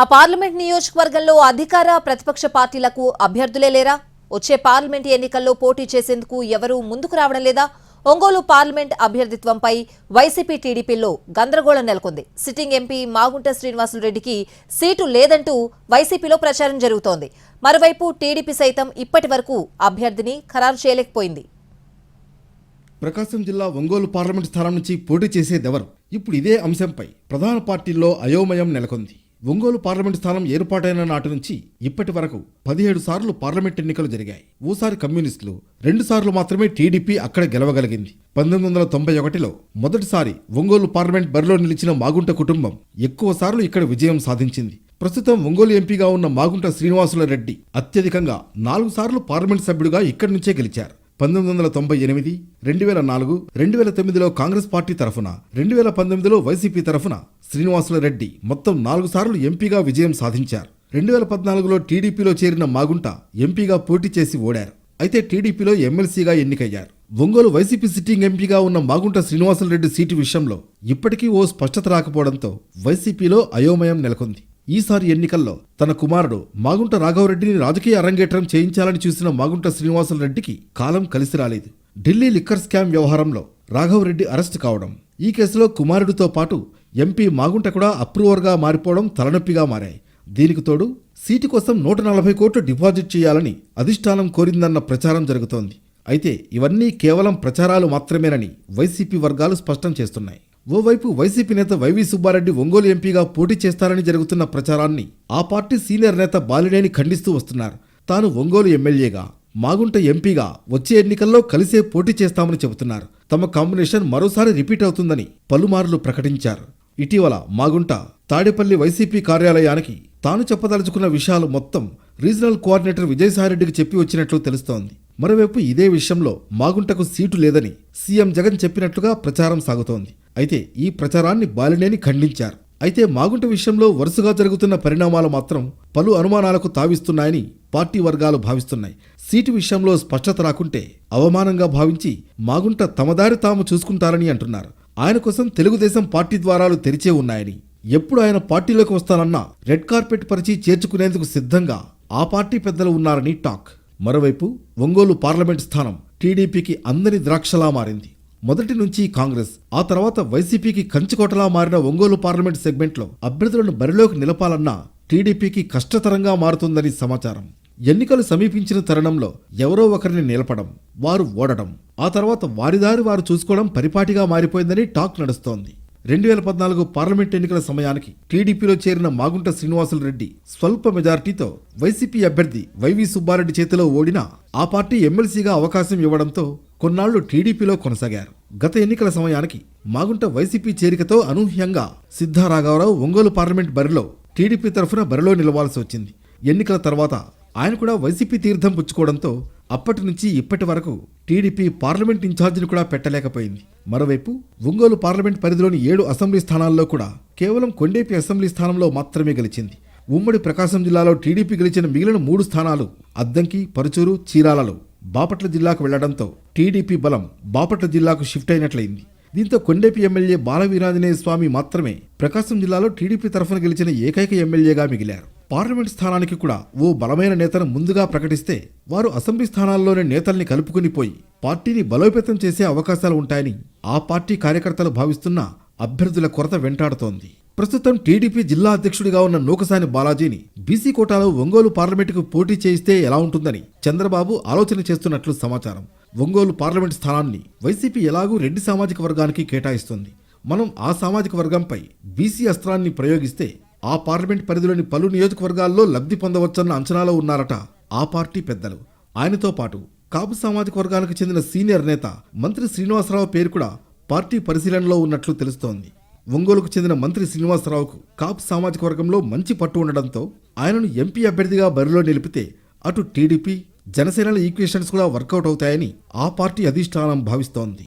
ఆ పార్లమెంట్ నియోజకవర్గంలో అధికార ప్రతిపక్ష పార్టీలకు అభ్యర్థులే లేరా? వచ్చే పార్లమెంట్ ఎన్నికల్లో పోటీ చేసేందుకు ఎవరూ ముందుకు రావడం లేదా? ఒంగోలు పార్లమెంట్ అభ్యర్థిత్వంపై వైసీపీ టీడీపీలో గందరగోళం నెలకొంది. సిట్టింగ్ ఎంపీ మాగుంట శ్రీనివాసులరెడ్డికి సీటు లేదంటూ వైసీపీలో ప్రచారం జరుగుతోంది. మరోవైపు టీడీపీ సైతం ఇప్పటి వరకు అభ్యర్థిని ఖరారు చేయలేకపోయింది. ప్రకాశం జిల్లా ఒంగోలు పార్లమెంట్ స్థానం నుంచి పోటీ చేసేదెవరు? ఇప్పుడు ఇదే అంశంపై ప్రధాన పార్టీల్లో అయోమయం నెలకొంది. ఒంగోలు పార్లమెంట్ స్థానం ఏర్పాటైన నాటి నుంచి ఇప్పటి వరకు పదిహేడు సార్లు పార్లమెంట్ ఎన్నికలు జరిగాయి. ఓసారి కమ్యూనిస్టులు రెండు సార్లు మాత్రమే టీడీపీ అక్కడ గెలవగలిగింది. పంతొమ్మిది వందల తొంభై ఒకటిలో మొదటిసారి ఒంగోలు పార్లమెంట్ బరిలో నిలిచిన మాగుంట కుటుంబం ఎక్కువ సార్లు ఇక్కడ విజయం సాధించింది. ప్రస్తుతం ఒంగోలు ఎంపీగా ఉన్న మాగుంట శ్రీనివాసుల రెడ్డి అత్యధికంగా నాలుగు సార్లు పార్లమెంట్ సభ్యుడిగా ఇక్కడి నుంచే గెలిచారు. పంతొమ్మిది వందల తొంభై ఎనిమిది రెండు వేల నాలుగు రెండు వేల తొమ్మిదిలో కాంగ్రెస్ పార్టీ తరఫున రెండు వేల పంతొమ్మిదిలో వైసీపీ తరఫున శ్రీనివాసుల రెడ్డి మొత్తం నాలుగు సార్లు ఎంపీగా విజయం సాధించారు. రెండు వేల పద్నాలుగులో టీడీపీలో చేరిన మాగుంట ఎంపీగా పోటీ చేసి ఓడారు. అయితే టీడీపీలో ఎమ్మెల్సీగా ఎన్నికయ్యారు. ఒంగోలు వైసీపీ సిట్టింగ్ ఎంపీగా ఉన్న మాగుంట శ్రీనివాసులరెడ్డి సీటు విషయంలో ఇప్పటికీ ఓ స్పష్టత రాకపోవడంతో వైసీపీలో అయోమయం నెలకొంది. ఈసారి ఎన్నికల్లో తన కుమారుడు మాగుంట రాఘవరెడ్డిని రాజకీయ అరంగేట్రం చేయించాలని చూసిన మాగుంట శ్రీనివాసులరెడ్డికి కాలం కలిసి రాలేదు. ఢిల్లీ లిక్కర్ స్కామ్ వ్యవహారంలో రాఘవరెడ్డి అరెస్టు కావడం ఈ కేసులో కుమారుడితో పాటు ఎంపీ మాగుంట కూడా అప్రూవర్గా మారిపోవడం తలనొప్పిగా మారాయి. దీనికి తోడు సీటు కోసం నూట నలభై కోట్లు డిపాజిట్ చేయాలని అధిష్టానం కోరిందన్న ప్రచారం జరుగుతోంది. అయితే ఇవన్నీ కేవలం ప్రచారాలు మాత్రమేనని వైసీపీ వర్గాలు స్పష్టం చేస్తున్నాయి. ఓవైపు వైసీపీ నేత వైవి సుబ్బారెడ్డి ఒంగోలు ఎంపీగా పోటీ చేస్తారని జరుగుతున్న ప్రచారాన్ని ఆ పార్టీ సీనియర్ నేత బాలినేని ఖండిస్తూ వస్తున్నారు. తాను ఒంగోలు ఎమ్మెల్యేగా మాగుంట ఎంపీగా వచ్చే ఎన్నికల్లో కలిసే పోటీ చేస్తామని చెబుతున్నారు. తమ కాంబినేషన్ మరోసారి రిపీట్ అవుతుందని పలుమార్లు ప్రకటించారు. ఇటీవల మాగుంట తాడేపల్లి వైసీపీ కార్యాలయానికి తాను చెప్పదలుచుకున్న విషయాలు మొత్తం రీజనల్ కోఆర్డినేటర్ విజయసాయిరెడ్డికి చెప్పి వచ్చినట్లు తెలుస్తోంది. మరోవైపు ఇదే విషయంలో మాగుంటకు సీటు లేదని సీఎం జగన్ చెప్పినట్లుగా ప్రచారం సాగుతోంది. అయితే ఈ ప్రచారాన్ని బాలినేని ఖండించారు. అయితే మాగుంట విషయంలో వరుసగా జరుగుతున్న పరిణామాలు మాత్రం పలు అనుమానాలకు తావిస్తున్నాయని పార్టీ వర్గాలు భావిస్తున్నాయి. సీటు విషయంలో స్పష్టత రాకుంటే అవమానంగా భావించి మాగుంట తమదారి తాము చూసుకుంటారని అంటున్నారు. ఆయన కోసం తెలుగుదేశం పార్టీ ద్వారాలు తెరిచే ఉన్నాయని. ఎప్పుడు ఆయన పార్టీలోకి వస్తానన్నా రెడ్ కార్పెట్ పరిచి చేర్చుకునేందుకు సిద్ధంగా ఆ పార్టీ పెద్దలు ఉన్నారని టాక్. మరోవైపు ఒంగోలు పార్లమెంట్ స్థానం టీడీపీకి అందని ద్రాక్షలా మారింది. మొదటి నుంచి కాంగ్రెస్ ఆ తర్వాత వైసీపీకి కంచుకోటలా మారిన ఒంగోలు పార్లమెంట్ సెగ్మెంట్లో అభ్యర్థులను బరిలోకి నిలపాలన్నా టీడీపీకి కష్టతరంగా మారుతుందని సమాచారం. ఎన్నికలు సమీపించిన తరుణంలో ఎవరో ఒకరిని నిలపడం వారు ఓడడం ఆ తర్వాత వారిదారి వారు చూసుకోవడం పరిపాటిగా మారిపోయిందని టాక్ నడుస్తోంది. రెండు వేల పద్నాలుగు పార్లమెంట్ ఎన్నికల సమయానికి టీడీపీలో చేరిన మాగుంట శ్రీనివాసులు రెడ్డి స్వల్ప మెజార్టీతో వైసీపీ అభ్యర్థి వైవి సుబ్బారెడ్డి చేతిలో ఓడినా ఆ పార్టీ ఎమ్మెల్సీగా అవకాశం ఇవ్వడంతో కొన్నాళ్ళు టీడీపీలో కొనసాగారు. గత ఎన్నికల సమయానికి మాగుంట వైసీపీ చేరికతో అనూహ్యంగా సిద్ధారాఘవరావు ఒంగోలు పార్లమెంట్ బరిలో టీడీపీ తరఫున బరిలో నిలవాల్సి వచ్చింది. ఎన్నికల తర్వాత ఆయన కూడా వైసీపీ తీర్థం పుచ్చుకోవడంతో అప్పటి నుంచి ఇప్పటి వరకు టీడీపీ పార్లమెంట్ ఇన్ఛార్జిని కూడా పెట్టలేకపోయింది. మరోవైపు ఒంగోలు పార్లమెంట్ పరిధిలోని ఏడు అసెంబ్లీ స్థానాల్లో కూడా కేవలం కొండేపి అసెంబ్లీ స్థానంలో మాత్రమే గెలిచింది. ఉమ్మడి ప్రకాశం జిల్లాలో టీడీపీ గెలిచిన మిగిలిన మూడు స్థానాలు అద్దంకి పరుచూరు చీరాలలో బాపట్ల జిల్లాకు వెళ్ళడంతో టీడీపీ బలం బాపట్ల జిల్లాకు షిఫ్ట్ అయినట్లయింది. దీంతో కొండేపి ఎమ్మెల్యే బాలవీరాంజనేయ స్వామి మాత్రమే ప్రకాశం జిల్లాలో టీడీపీ తరఫున గెలిచిన ఏకైక ఎమ్మెల్యేగా మిగిలారు. పార్లమెంట్ స్థానానికి కూడా ఓ బలమైన నేతను ముందుగా ప్రకటిస్తే వారు అసెంబ్లీ స్థానాల్లోనే నేతల్ని కలుపుకుని పోయి పార్టీని బలోపేతం చేసే అవకాశాలు ఉంటాయని ఆ పార్టీ కార్యకర్తలు భావిస్తున్న అభ్యర్థుల కొరత వెంటాడుతోంది. ప్రస్తుతం టీడీపీ జిల్లా అధ్యక్షుడిగా ఉన్న నూకసాని బాలాజీని బీసీ కోటాలో ఒంగోలు పార్లమెంటుకు పోటీ చేయిస్తే ఎలా ఉంటుందని చంద్రబాబు ఆలోచన చేస్తున్నట్లు సమాచారం. ఒంగోలు పార్లమెంట్ స్థానాన్ని వైసీపీ ఎలాగూ రెడ్డి సామాజిక వర్గానికి కేటాయిస్తుంది. మనం ఆ సామాజిక వర్గంపై బీసీ అస్త్రాన్ని ప్రయోగిస్తే ఆ పార్లమెంట్ పరిధిలోని పలు నియోజకవర్గాల్లో లబ్ధి పొందవచ్చన్న అంచనాలో ఉన్నారట ఆ పార్టీ పెద్దలు. ఆయనతో పాటు కాపు సామాజిక వర్గానికి చెందిన సీనియర్ నేత మంత్రి శ్రీనివాసరావు పేరు కూడా పార్టీ పరిశీలనలో ఉన్నట్లు తెలుస్తోంది. ఒంగోలుకు చెందిన మంత్రి శ్రీనివాసరావుకు కాపు సామాజిక వర్గంలో మంచి పట్టు ఉండడంతో ఆయనను ఎంపీ అభ్యర్థిగా బరిలో నిలిపితే అటు టీడీపీ జనసేనల ఈక్వేషన్స్ కూడా వర్కౌట్ అవుతాయని ఆ పార్టీ అధిష్టానం భావిస్తోంది.